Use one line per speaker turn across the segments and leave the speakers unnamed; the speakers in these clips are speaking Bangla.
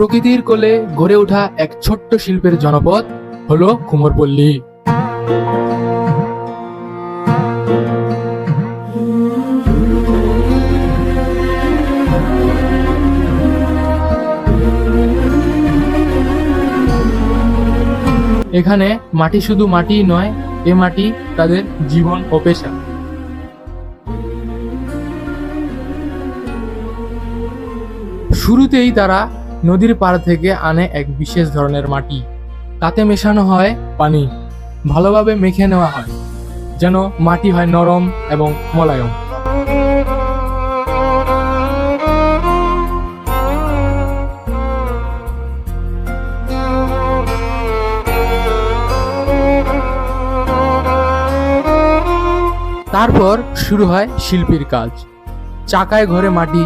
প্রকৃতির কোলে গড়ে ওঠা এক ছোট্ট শিল্পের জনপদ হলো কুমোরপল্লী। এখানে মাটি শুধু মাটিই নয়, এ মাটি তাদের জীবন ও পেশা। শুরুতেই তারা নদীর পাড় থেকে আনে এক বিশেষ ধরনের মাটি। তাতে মেশানো হয় পানি। ভালোভাবে মেখে নেওয়া হয়, যেন মাটি হয় নরম এবং মোলায়ম। তারপর শুরু হয় শিল্পীর কাজ। চাকায় ঘরে মাটি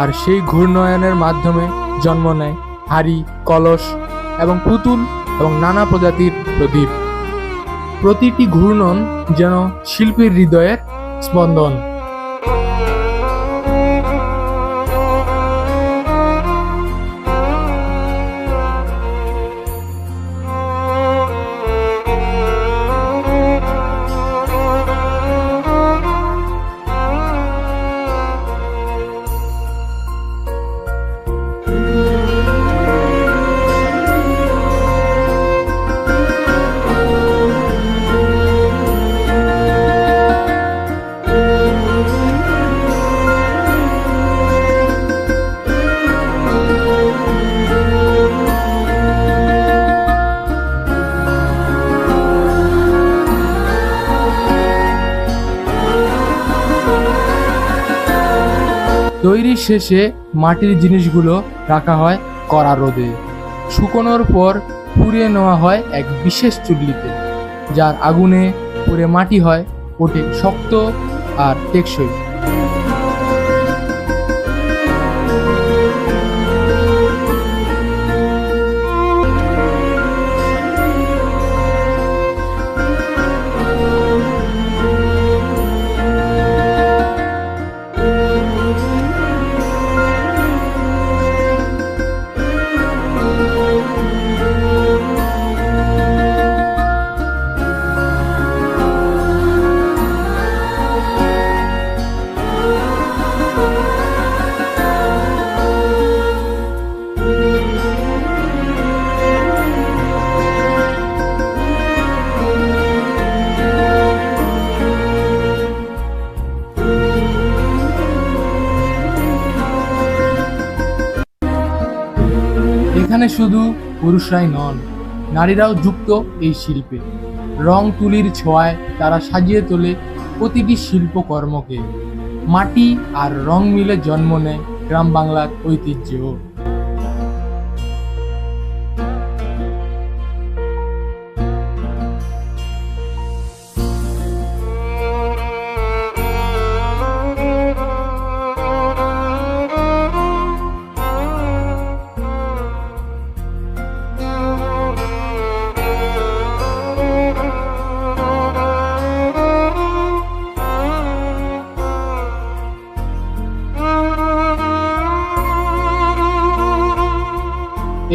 আর সেই ঘূর্ণয়নের মাধ্যমে জন্ম নেয়। হাড়ি, কলস এবং পুতুল এবং নানা প্রজাতির প্রদীপ। প্রতিটি ঘূর্ণন যেন শিল্পীর হৃদয়ের স্পন্দন। তৈরির শেষে মাটির জিনিসগুলো রাখা হয় কড়া রোদে। শুকোনোর পর পুড়িয়ে নেওয়া হয় এক বিশেষ চুল্লিতে, যার আগুনে পুড়ে মাটি হয় ওটে শক্ত আর টেকসই। এখানে শুধু পুরুষরাই নন, নারীরাও যুক্ত এই শিল্পে। রং তুলির ছোঁয়ায় তারা সাজিয়ে তোলে প্রতিটি শিল্পকর্মকে মাটি আর রং মিলে জন্ম নেয় গ্রাম বাংলার ঐতিহ্য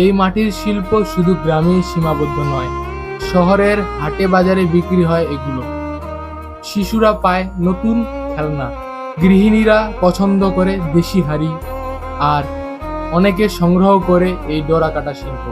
এই মাটির শিল্প শুধু গ্রামে সীমাবদ্ধ নয়, শহরের হাটে বাজারে বিক্রি হয় এগুলো। শিশুরা পায় নতুন খেলনা। গৃহিণীরা পছন্দ করে দেশি হাড়ি আর অনেকে সংগ্রহ করে এই ডোরা কাটা শিল্প।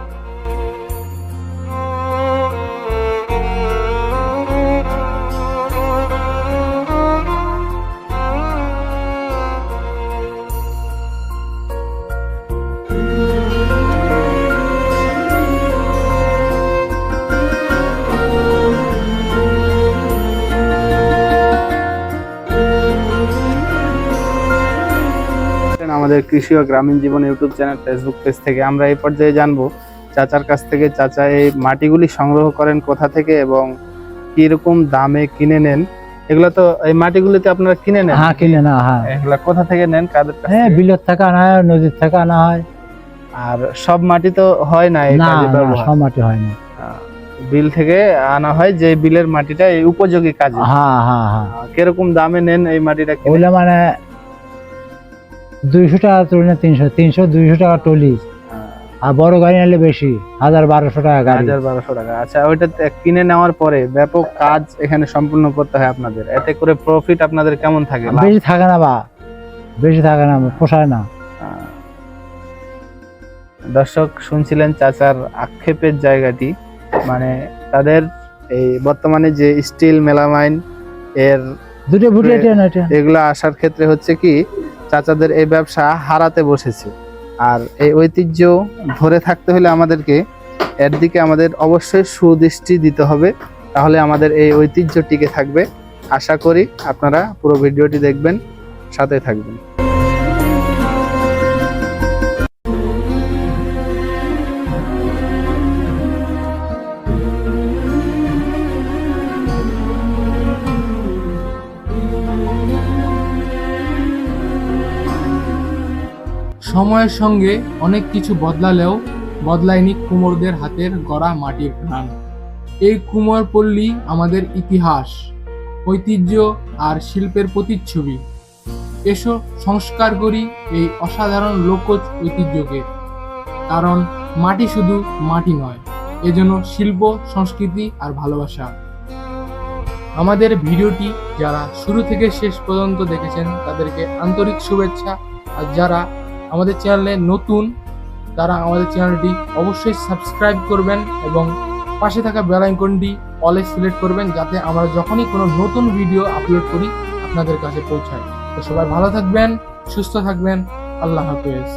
আমাদের কৃষি ও গ্রামীণ জীবন ইউটিউব চ্যানেল ফেসবুক পেজ থেকে আমরা এই পর্যায়ে জানব চাচার কাছ থেকে চাচা এই মাটিগুলি সংগ্রহ করেন কোথা থেকে এবং কীরকম দামে কিনে নেন? এগুলো তো এই মাটিগুলিতে আপনারা কিনে নেন?
হ্যাঁ কিনে না হ্যাঁ।
এগুলা কোথা থেকে নেন? কাদের কাছ
হ্যাঁ বিলের থেকে আনা হয় নদীর থেকে আনা হয়।
আর সব মাটি তো হয় না এই কাজে ব্যবহার?
সব মাটি হয় না।
বিল থেকে আনা হয় যে বিলের মাটিটা এই উপযোগী কাজে।
হ্যাঁ হ্যাঁ হ্যাঁ।
কীরকম দামে নেন এই মাটিটা
মানে দুইশো টাকা টলি না তিনশো তিনশো দুইশো টাকা টলি আর বড় গাড়ি নিলে বেশি হাজার বারোশো টাকা গাড়ি।
হাজার বারোশো টাকা। আচ্ছা ওইটা কিনে নেওয়ার পরে ব্যাপক কাজ এখানে সম্পূর্ণ করতে হয় আপনাদের। এতে করে প্রফিট আপনাদের কেমন থাকে?
বেশি থাকে না বা বেশি থাকে না পোষায় না।
দর্শক শুনছিলেন চাচার আক্ষেপের জায়গাটি। মানে তাদের এই বর্তমানে যে স্টিল মেলামাইন এর
দুটো
এগুলো আসার ক্ষেত্রে হচ্ছে কি চাচাদের এই ব্যবসা হারাতে বসেছে। আর এই ঐতিহ্য ধরে থাকতে হলে আমাদেরকে এর দিকে আমাদের অবশ্যই সুদৃষ্টি দিতে হবে। তাহলে আমাদের এই ঐতিহ্য টিকে থাকবে। আশা করি আপনারা পুরো ভিডিওটি দেখবেন, সাথে থাকবেন।
সময়ের সঙ্গে অনেক কিছু বদলালেও বদলায়নি কুমোরদের হাতের গড়া মাটির প্রাণ। এই কুমোর পল্লী আমাদের ইতিহাস, ঐতিহ্য আর শিল্পের প্রতিচ্ছবি। এসো সংস্কার করি এই অসাধারণ লোকজ ঐতিহ্যকে। কারণ মাটি শুধু মাটি নয় এজন্য শিল্প, সংস্কৃতি আর ভালোবাসা। আমাদের ভিডিওটি যারা শুরু থেকে শেষ পর্যন্ত দেখেছেন, তাদেরকে আন্তরিক শুভেচ্ছা। আর যারা আমাদের চ্যানেলে নতুন, তারা আমাদের চ্যানেলটি অবশ্যই সাবস্ক্রাইব করবেন এবং পাশে থাকা বেল আইকনটি অলে সিলেক্ট করবেন যাতে আমরা যখনই কোনো নতুন ভিডিও আপলোড করি, আপনাদের কাছে পৌঁছায়। তো সবাই ভালো থাকবেন, সুস্থ থাকবেন, আল্লাহ হাফেজ।